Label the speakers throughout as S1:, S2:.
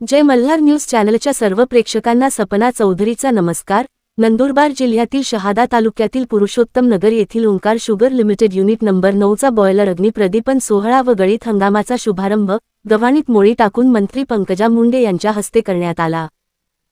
S1: जय Malhar news चॅनलच्या सर्व प्रेक्षकांना सपना चौधरीचा नमस्कार. नंदुरबार जिल्ह्यातील शहादा तालुक्यातील पुरुषोत्तम नगर येथील Omkar sugar limited unit number नऊचा बॉयलर अग्निप्रदीपन सोहळा व गळीत हंगामाचा शुभारंभ गव्हाणीत मोळी टाकून मंत्री पंकजा मुंडे यांच्या हस्ते करण्यात आला.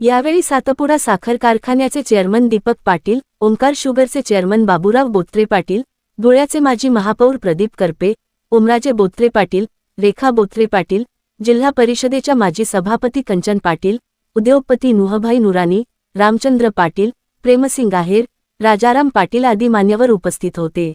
S1: यावेळी सातपुडा साखर कारखान्याचे चेअरमन दीपक पाटील ओंकार शुगरचे चेअरमन बाबूराव बोत्रे पाटील धुळ्याचे माजी महापौर प्रदीप करपे ओमराजे बोत्रे पाटील रेखा बोत्रे पाटील जिल्हा परिषदेच्या माजी सभापती कंचन पाटील उद्योगपती नुहभाई नुरानी रामचंद्र पाटील प्रेमसिंग आहेर राजाराम पाटील आदी मान्यवर उपस्थित होते.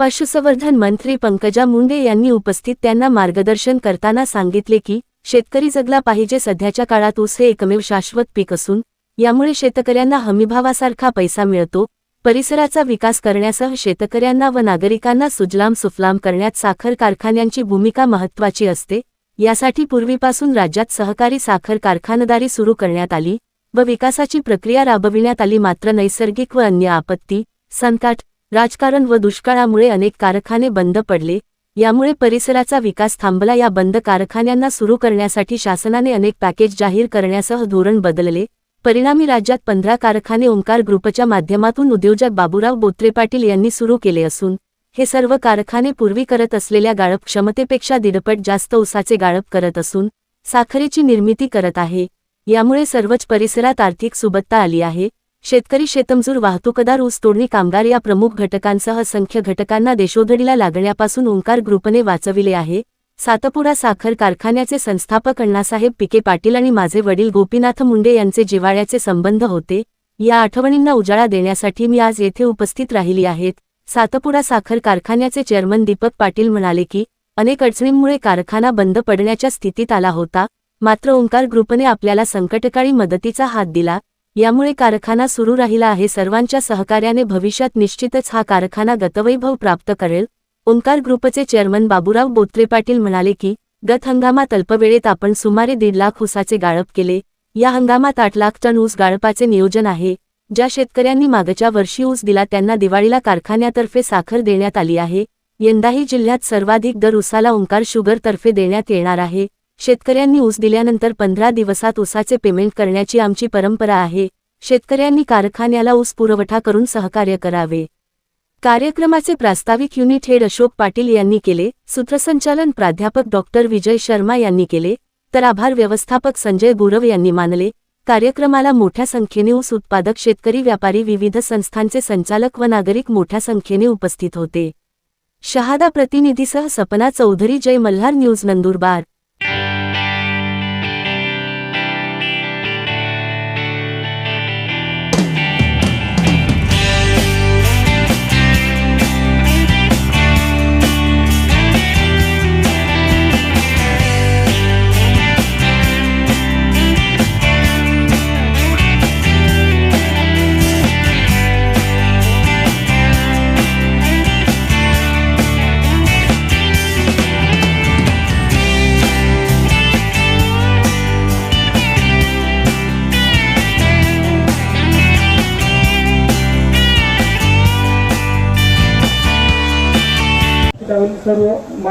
S1: पशुसंवर्धन मंत्री पंकजा मुंडे यांनी उपस्थित त्यांना मार्गदर्शन करताना सांगितले की शेतकरी जगला पाहिजे सध्याच्या काळात ऊस हे एकमेव शाश्वत पीक असून यामुळे शेतकऱ्यांना हमीभावासारखा पैसा मिळतो परिसराचा विकास करण्यासह शेतकऱ्यांना व नागरिकांना सुजलाम सुफलाम करण्यात साखर कारखान्यांची भूमिका महत्त्वाची असते यासाठी पूर्वीपासून राज्यात सहकारी साखर कारखानदारी सुरू करण्यात आली व विकासाची प्रक्रिया राबविण्यात आली. मात्र नैसर्गिक व अन्य आपत्ती संकट राजकारण व दुष्काळामुळे अनेक कारखाने बंद पडले. यामुळे परिसराचा विकास थांबला. या बंद कारखान्यांना सुरू करण्यासाठी शासनाने अनेक पॅकेज जाहीर करण्यासह धोरण बदलले. परिणामी राज्यात पंधरा कारखाने ओंकार ग्रुपच्या माध्यमातून उद्योजक बाबूराव बोत्रे पाटील यांनी सुरू केले असून हे सर्व कारखाने पूर्वी करत असलेल्या गाळप क्षमतेपेक्षा दीडपट जास्त ऊसाचे गाळप करत असून साखरेची निर्मिती करत आहे. यामुळे सर्वच परिसरात आर्थिक सुबत्ता आली आहे. शेतकरी शेतमजूर वाहतूकदार ऊस तोडणी कामगार या प्रमुख घटकांसह संख्य घटकांना देशोधडीला लागण्यापासून ओंकार ग्रुपने वाचविले आहे. सातपुडा साखर कारखान्याचे संस्थापक अण्णासाहेब पिके पाटील आणि माझे वडील गोपीनाथ मुंडे यांचे जिव्हाळ्याचे संबंध होते. या आठवणींना उजाळा देण्यासाठी मी आज येथे उपस्थित राहिली आहेत. सातपुडा साखर कारखान्याचे चेअरमन दीपक पाटील म्हणाले की अनेक अडचणींमुळे कारखाना बंद पडण्याच्या स्थितीत आला होता मात्र ओंकार ग्रुपने आपल्याला संकटकाळी मदतीचा हात दिला यामुळे कारखाना सुरू राहिला आहे सर्वांच्या सहकार्याने भविष्यात निश्चितच हा कारखाना गतवैभव प्राप्त करेल ओंकार ग्रुपचे चेअरमन बाबूराव बोत्रे पाटील म्हणाले की गत हंगामात अल्पवेळेत आपण सुमारे दीड लाख ऊसाचे गाळप केले या हंगामात आठ लाख टन ऊस गाळपाचे नियोजन आहे ज्या शेतकऱ्यांनी मागच्या वर्षी ऊस दिला त्यांना दिवाळीला कारखान्यातर्फे साखर देण्यात आली आहे. यंदाही जिल्ह्यात सर्वाधिक दर ऊसाला ओंकार शुगरतर्फे देण्यात येणार आहे. शेतकऱ्यांनी ऊस दिल्यानंतर पंधरा दिवसात ऊसाचे पेमेंट करण्याची आमची परंपरा आहे. शेतकऱ्यांनी कारखान्याला ऊस पुरवठा करून सहकार्य करावे. कार्यक्रमाचे प्रास्ताविक युनिट हेड अशोक पाटील यांनी केले. सूत्रसंचालन प्राध्यापक डॉक्टर विजय शर्मा यांनी केले. तर आभार व्यवस्थापक संजय गुरव यांनी मानले. कार्यक्रमाला मोठ्या संख्येने ऊस उत्पादक शेतकरी व्यापारी विविध संस्थांचे संचालक व नागरिक मोठ्या संख्येने उपस्थित होते. शहादा प्रतिनिधीसह सपना चौधरी जय मल्हार न्यूज नंदुरबार.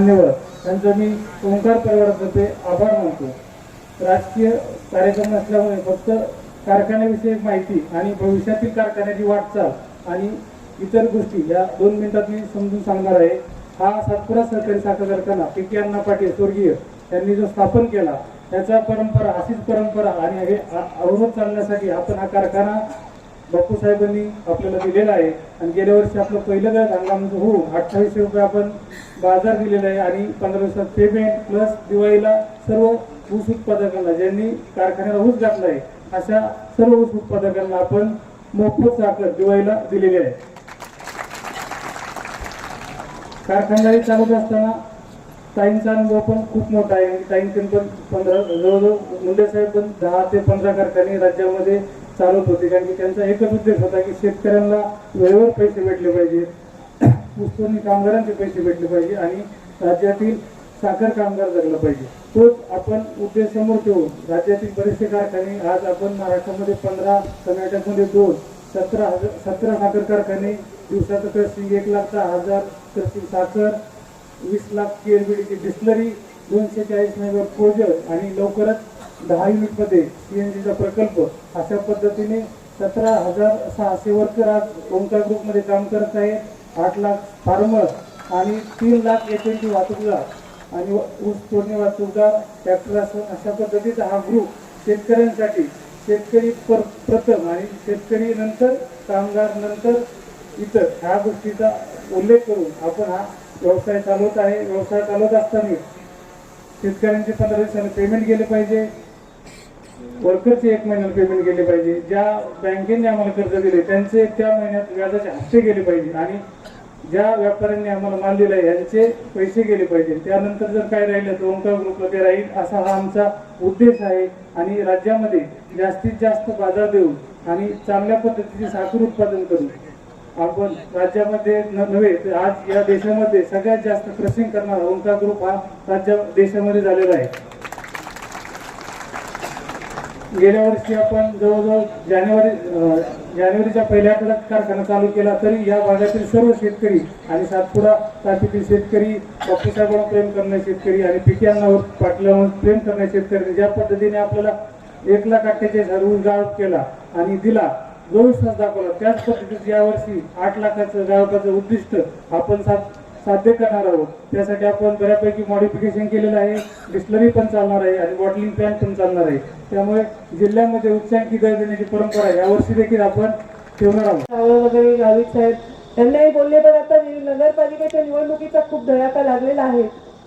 S2: मान्यवर. त्यांचं मी ओंकार परिवारातर्फे आभार मानतो. राजकीय कार्यक्रम असल्यामुळे फक्त कारखान्याविषयी माहिती आणि भविष्यातील कारखान्याची वाटचाल आणि इतर गोष्टी या दोन मिनिटात मी समजून सांगणार आहे. हा सातपुरा सहकारी साखर कारखाना पी के अण्णा पाटील स्वर्गीय यांनी जो स्थापन केला त्याचा परंपरा अशीच परंपरा आणि हे आ- अवरोध चालण्यासाठी आपण हा कारखाना बापू साहेबांनी आपल्याला दिलेला आहे. आणि गेल्या वर्षी आपलं पहिलं गळत हंगाम होऊन अठ्ठावीसशे रुपये आपण बाजार दिलेला आहे आणि पंधरा दिवसात पेमेंट प्लस दिवाळीला सर्व ऊस उत्पादकांना ज्यांनी कारखान्याला ऊस घातला आहे अशा सर्व ऊस उत्पादकांना आपण मोफत साखर दिवाळीला दिलेली आहे. कारखानदारी चालत असताना ताईंचा अनुभव पण खूप मोठा आहे. ताईंकडून पण पंधरा जवळजवळ मुंडे साहेब पण दहा ते पंधरा कारखाने राज्यामध्ये चालवत होते. कारण की त्यांचा एकच उद्देश होता की शेतकऱ्यांना वेळेवर पैसे भेटले पाहिजे. ऊसतोडणी कामगारांचे पैसे भेटले पाहिजे आणि राज्यातील साखर कामगार जगला पाहिजे. तोच आपण उद्देश समोर ठेवून राज्यातील बरेचसे कारखाने आज आपण महाराष्ट्रामध्ये पंधरा कर्नाटकमध्ये दोन सतरा हजार सतरा साखर कारखाने दिवसाचं क्रसिंग एक लाख दहा हजार क्रसिंग साखर वीस लाख केएलबीडीची डिस्लरी दोनशे चाळीस मेगावॉट प्रोजर आणि लवकरच दहा युनिटमध्ये सीएनजीचा प्रकल्प अशा पद्धतीने सतरा हजार सहाशे वर्कर आज ओंकार ग्रुपमध्ये काम करत आहेत. आठ लाख फार्मर आणि तीन लाख एच एन वाहतूकदार आणि ऊस तोडणी वाहतूकदार ट्रॅक्टर असून अशा पद्धतीचा हा ग्रुप शेतकऱ्यांसाठी शेतकरी पर प्रथम आणि शेतकरी नंतर कामगार नंतर इतर ह्या गोष्टीचा उल्लेख करून आपण हा व्यवसाय चालवत आहे. व्यवसाय चालवत असताना शेतकऱ्यांचे पंधरा दिवसाने पेमेंट गेले पाहिजे. वर्करचे एक महिन्याला पेमेंट गेले पाहिजे. ज्या बँकेने आम्हाला कर्ज दिले त्यांचे त्या महिन्यात व्याजाचे हप्ते गेले पाहिजे. आणि ज्या व्यापाऱ्यांनी आम्हाला माल दिला आहे यांचे पैसे गेले पाहिजे. त्यानंतर जर काय राहिलं तर ओंकार ग्रुपला ते राहील असा हा आमचा उद्देश आहे. आणि राज्यामध्ये जास्तीत जास्त बाजार देऊन आणि चांगल्या पद्धतीचे साखर उत्पादन करून आपण राज्यामध्ये न- नव्हे तर आज या देशामध्ये सगळ्यात जास्त क्रसिंग करणारा ओंकार ग्रुप हा राज्य देशामध्ये झालेला आहे. गेल्या वर्षी आपण जवळजवळ जानेवारी जानेवारीच्या पहिल्या आठवड्यात कारखाना चालू केला तरी या भागातील सर्व शेतकरी आणि सातपुडा तालुक्यातील शेतकरी बापूसाहेबांवर प्रेम करणारे शेतकरी आणि पिक्यांवर अण्णावर पाटलावर प्रेम करणारे शेतकरी ज्या पद्धतीने आपल्याला एक लाख अठ्ठेचाळीस हजार ऊस गाळप केला आणि दिला जो विश्वास दाखवला त्याच पद्धतीत यावर्षी आठ लाखाचं गाळपाचं उद्दिष्ट आपण साध साध्य करणार आहोत. त्यासाठी आपण बऱ्यापैकी मॉडिफिकेशन केलेलं आहे. डिस्लरी पण चालणार आहे आणि बॉटलिंग प्लॅन पण चालणार आहे. त्यामुळे जिल्ह्यामध्ये उच्चांकी दर देण्याची परंपरा आहे. यावर्षी देखील आपण ठेवणार आहोत.
S3: वगैरे गावित साहेब त्यांनाही बोलले तर आता नगरपालिकेच्या निवडणुकीचा खूप धडाका लागलेला आहे.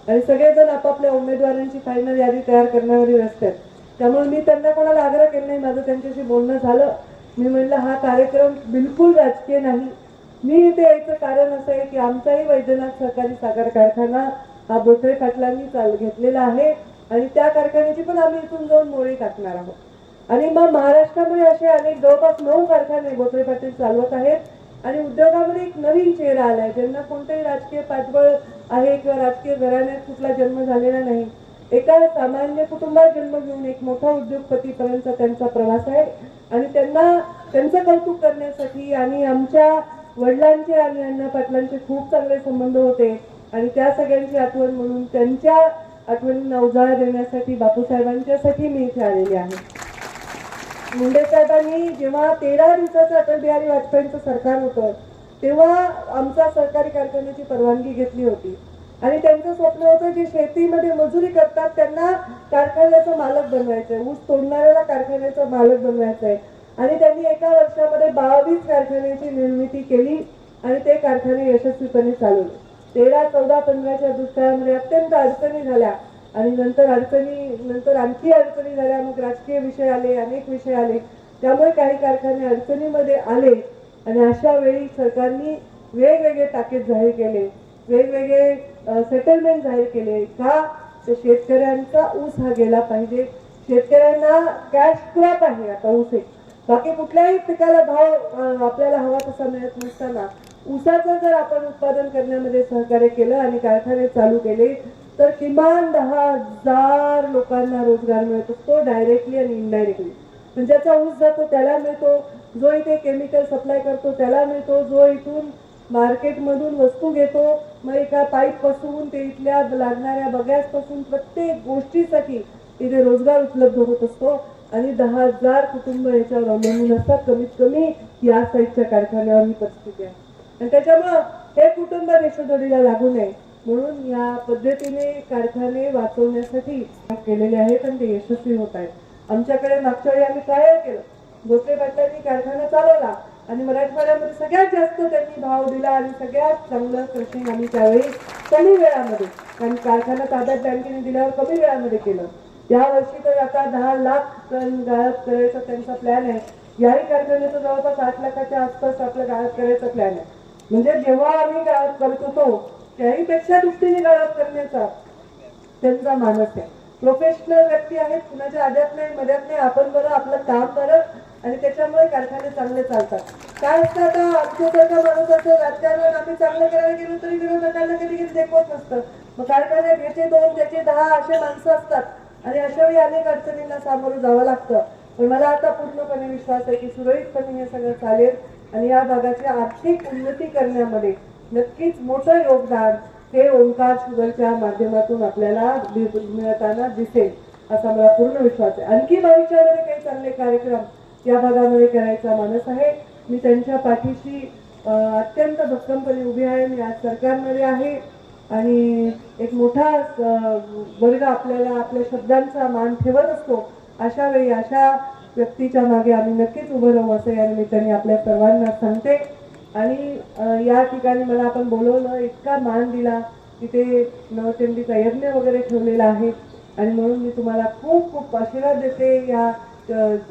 S3: आणि सगळेजण आपापल्या उमेदवारांची फायनल यादी तयार करण्यावर व्यस्त आहेत. त्यामुळे मी त्यांना कोणाला आग्रह केला नाही. माझं त्यांच्याशी बोलणं झालं. मी म्हणलं हा कार्यक्रम बिलकुल राजकीय नाही. मी इथे यायचं कारण असं आहे की आमचाही वैद्यनाथ सहकारी साखर कारखाना हा बोथळे पाटलांनी चाल घेतलेला आहे आणि त्या कारखान्याची पण आम्ही इथून जाऊन मोळी टाकणार आहोत. आणि मग महाराष्ट्रामध्ये असे अनेक जवळपास नऊ कारखाने बोत्रे पाटील चालवत आहेत आणि उद्योगामध्ये एक नवीन चेहरा आलाय ज्यांना कोणतंही राजकीय पाठबळ आहे किंवा राजकीय घराण्यात कुठला जन्म झालेला नाही. एका सामान्य कुटुंबात जन्म घेऊन एक मोठा उद्योगपतीपर्यंत त्यांचा प्रवास आहे. आणि त्यांना त्यांचं कौतुक करण्यासाठी आणि आमच्या वडिलांचे आणि अण्णा पाटलांचे खूप चांगले संबंध होते. आणि त्या सगळ्यांची आठवण म्हणून त्यांच्या आठवणींना उजाळा देण्यासाठी बापूसाहेबांच्यासाठी मी इथे आलेली आहे. मुंडे साहेबांनी जेव्हा तेरा दिवसाचं अटल बिहारी वाजपेयींचं सरकार होतं तेव्हा आमचा सरकारी कारखान्याची परवानगी घेतली होती. आणि त्यांचं स्वप्न होतं जे शेतीमध्ये मजुरी करतात त्यांना कारखान्याचं मालक बनवायचंय. ऊस तोडणाऱ्याला कारखान्याचा मालक बनवायचं आहे आणि त्यांनी एका वर्षामध्ये बावीस कारखान्याची निर्मिती केली आणि ते कारखाने यशस्वीपणे चालवले. तेरा चौदा पंधराच्या दुष्काळामध्ये अत्यंत अडचणी झाल्या आणि नंतर अडचणी नंतर आणखी अडचणी झाल्या. मग राजकीय विषय आले अनेक विषय आले. त्यामुळे काही कारखाने अडचणीमध्ये आले आणि अशा वेळी सरकारने वेगवेगळे टाकेत जाहीर केले. वेगवेगळे सेटलमेंट जाहीर केले का? तर शेतकऱ्यांचा ऊस हा गेला पाहिजे. शेतकऱ्यांना कॅश क्रॉप आहे. आता ऊस एक. बाकी कुठल्याही पिकाला भाव आपल्याला हवा तसा मिळत नसताना ऊसाचं जर आपण उत्पादन करण्यामध्ये सहकार्य केलं आणि कारखाने चालू केले तर किमान दहा हजार लोकांना रोजगार मिळत असतो डायरेक्टली आणि इनडायरेक्टली म्हणजे पण ज्याचा ऊस जातो त्याला मिळतो जो इथे केमिकल सप्लाय करतो त्याला मिळतो जो इथून मार्केटमधून वस्तू घेतो मग एका पाईपपासून ते इथल्या लागणाऱ्या बग्यासपासून प्रत्येक गोष्टीसाठी इथे रोजगार उपलब्ध होत असतो. आणि दहा हजार कुटुंब याच्यावर अवलंबून असतात कमीत कमी या साईडच्या कारखान्यावर ही परिस्थिती आहे. आणि त्याच्यामुळं हे कुटुंब रेशोधडीला लागू नये. म्हणून या पद्धतीने कारखाने वाचवण्यासाठी केलेले आहेत आणि ते यशस्वी होत आहेत. आमच्याकडे मागच्या वेळी आम्ही काय केलं. गोत्रे पाटलांनी कारखाना चालवला आणि मराठवाड्यामध्ये सगळ्यात जास्त त्यांनी भाव दिला आणि सगळ्यात चांगलं क्रशिंग आम्ही त्यावेळी कमी वेळामध्ये कारण कारखाना ताब्यात बँकेने दिल्यावर कमी वेळामध्ये केलं. या वर्षी तर आता दहा लाख टन गाळप करायचा त्यांचा प्लॅन आहे. याही कारखान्याचं जवळपास आठ लाखाच्या आसपास आपलं गाळप करायचा प्लॅन आहे. म्हणजे जेव्हा आम्ही गाळप करत होतो त्याही पेक्षा दृष्टीने गाळप करण्याचा त्यांचा मानस आहे. प्रोफेशनल व्यक्ती आहेत कुणाच्या आद्यात नाही मध्यात नाही आपण बरं आपलं काम बरं आणि त्याच्यामुळे कारखाने चांगले चालतात. काय असतं आता आमच्यासारखा माणूस असेल राजकारण आम्ही चांगलं करायला गेलो तरी विरोधकांना कधी कधी देखवत नसतं. मग कारखान्यात याचे दोन त्याचे दहा असे माणसं असतात आणि अशा वेळी अनेक अडचणींना सामोरं जावं लागतं. पण मला आता पूर्णपणे विश्वास आहे की सुरळीतपणे हे सगळं चालेल आणि या भागाची आर्थिक उन्नती करण्यामध्ये नक्कीच मोठं योगदान हे ओंकार शुगरच्या माध्यमातून आपल्याला मिळताना दिसेल असा मला पूर्ण विश्वास आहे. आणखी भविष्यामध्ये काही चांगले कार्यक्रम या भागामध्ये करायचा मानस आहे. मी त्यांच्या पाठीशी अत्यंत भक्कमपणे उभी आहे. मी आज सरकारमध्ये आहे. आणि एक मोठा वर्ग आपल्याला आपल्या शब्दांचा मान ठेवत असतो अशा वेळी अशा व्यक्तीच्या मागे आम्ही नक्कीच उभं राहू असं या निमित्ताने आपल्या सर्वांना सांगते. आणि या ठिकाणी मला आपण बोलवलं इतका मान दिला तिथे नवचंडीचा यज्ञ वगैरे ठेवलेला आहे. आणि म्हणून मी तुम्हाला खूप खूप आशीर्वाद देते. या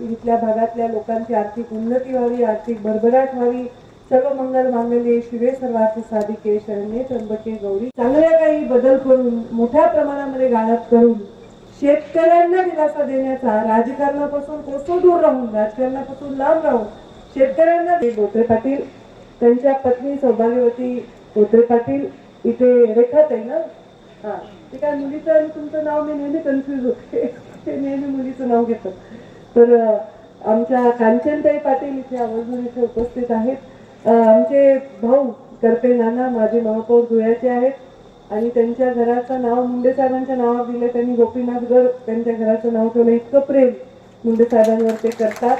S3: इथल्या भागातल्या लोकांची आर्थिक उन्नती व्हावी आर्थिक भरभराट व्हावी. सर्व मंगल मांगल्ये शिवे सर्वार्थ साधिके शरण्ये त्र्यंबके गौरी. चांगल्या काही बदल करून मोठ्या प्रमाणामध्ये गाळप करून शेतकऱ्यांना दिलासा देण्याचा राजकारणापासून कोसो दूर राहून राजकारणापासून लांब राहून शेतकऱ्यांना बोत्रे पाटील त्यांच्या पत्नी सौभाग्यवती बोत्रे पाटील इथे रेखात आहे ना? हा. ते काय मुलीचं आणि तुमचं नाव मी नेहमी कन्फ्युज होते. ते नेहमी मुलीचं नाव घेतात. तर आमच्या कांचनताई पाटील इथे आवर्जून इथे उपस्थित आहेत. आमचे भाऊ करपे नाना माझे महापौर धुळ्याचे आहेत आणि त्यांच्या घराचं नाव मुंडे साहेबांच्या नावावर दिलं त्यांनी गोपीनाथगड त्यांच्या घराचं नाव ठेवलं इतकं प्रेम मुंडे साहेबांवर ते करतात.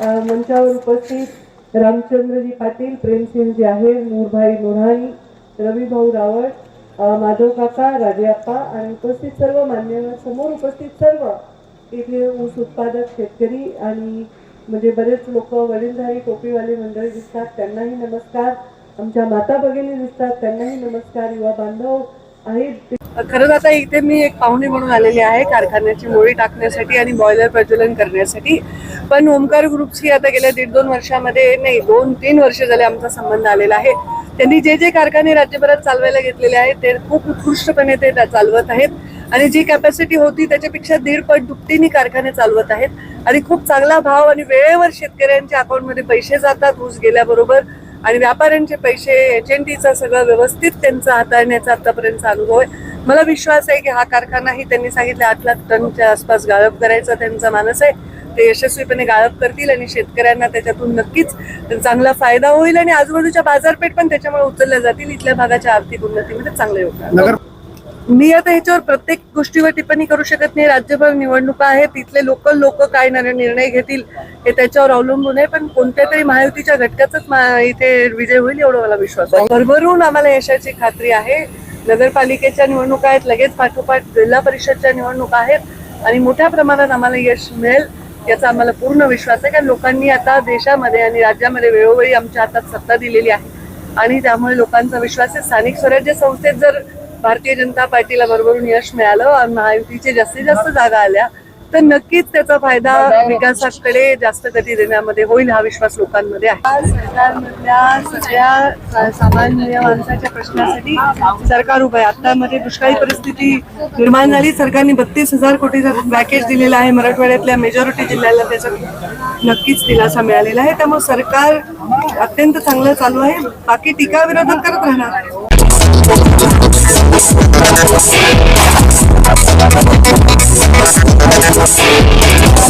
S3: मंचावर उपस्थित रामचंद्रजी पाटील प्रेमसिंहजी आहे नूरभाई नोराणी रवी भाऊ रावळ माधव काका राजेअप्पा आणि उपस्थित सर्व मान्यवर. समोर उपस्थित सर्व इथले ऊस उत्पादक शेतकरी आणि म्हणजे बरेच लोक वडीलधारी टोपीवाले मंडळी दिसतात त्यांनाही नमस्कार. आमच्या माता भगिनी दिसतात त्यांनाही नमस्कार. युवा बांधव आहेत.
S4: खरंच आता इथे मी एक पाहुणे म्हणून आलेली आहे कारखान्याची मोळी टाकण्यासाठी आणि बॉयलर प्रज्वलन करण्यासाठी. पण ओमकार ग्रुपशी आता गेल्या दीड दोन वर्षामध्ये नाही दोन तीन वर्ष झाले आमचा संबंध आलेला आहे. त्यांनी जे जे कारखाने राज्यभरात चालवायला घेतलेले आहेत ते खूप उत्कृष्टपणे ते त्या चालवत आहेत. आणि जी कॅपॅसिटी होती त्याच्यापेक्षा दीड पट दुपटीने कारखाने चालवत आहेत. आणि खूप चांगला भाव आणि वेळेवर शेतकऱ्यांच्या अकाउंटमध्ये पैसे जातात ऊस गेल्याबरोबर. आणि व्यापाऱ्यांचे पैसे एच एन टीचा सगळं व्यवस्थित त्यांचा हाताळण्याचा आतापर्यंतचा अनुभव आहे. मला विश्वास आहे की हा कारखानाही त्यांनी सांगितलं आठ लाख टनच्या आसपास गाळप करायचा त्यांचा मानस आहे. ते यशस्वीपणे गाळप करतील आणि शेतकऱ्यांना त्याच्यातून नक्कीच चांगला फायदा होईल आणि आजूबाजूच्या बाजारपेठ पण त्याच्यामुळे उचलल्या जातील. इथल्या भागाच्या आर्थिक उन्नतीमध्ये चांगलं योगदान. मी आता ह्याच्यावर प्रत्येक गोष्टीवर टिप्पणी करू शकत नाही. राज्यभर निवडणुका आहेत इथले लोकल लोक काय निर्णय निर्णय घेतील हे त्याच्यावर अवलंबून आहे. पण कोणत्या तरी महायुतीच्या घटकाचाच इथे विजय होईल एवढा मला विश्वास आहे. भरभरून आम्हाला यशाची खात्री आहे. नगरपालिकेच्या निवडणुका आहेत लगेच पाठोपाठ जिल्हा परिषदच्या निवडणुका आहेत आणि मोठ्या प्रमाणात आम्हाला यश मिळेल याचा आम्हाला पूर्ण विश्वास आहे. कारण लोकांनी आता देशामध्ये आणि राज्यामध्ये वेळोवेळी आमच्या हातात सत्ता दिलेली आहे. आणि त्यामुळे लोकांचा विश्वास आहे. स्थानिक स्वराज्य संस्थेत जर भारतीय जनता पार्टीला भरभरून यश मिळालं आणि महायुतीचे जास्तीत जास्त जागा आल्या तर नक्कीच त्याचा फायदा विकासाकडे जास्त गती देण्यामध्ये होईल हा विश्वास लोकांमध्ये आहे. सरकारमधल्या सगळ्या सामान्य माणसाच्या प्रश्नासाठी सरकार उभं आहे. आता मध्ये दुष्काळी परिस्थिती निर्माण झाली. सरकारने बत्तीस हजार कोटीचं पॅकेज दिलेलं आहे. मराठवाड्यातल्या मेजॉरिटी जिल्ह्याला त्याचा नक्कीच दिलासा मिळालेला आहे. त्यामुळे सरकार अत्यंत चांगलं चालू आहे. बाकी टीका विरोधात करत राहणार. Thank you.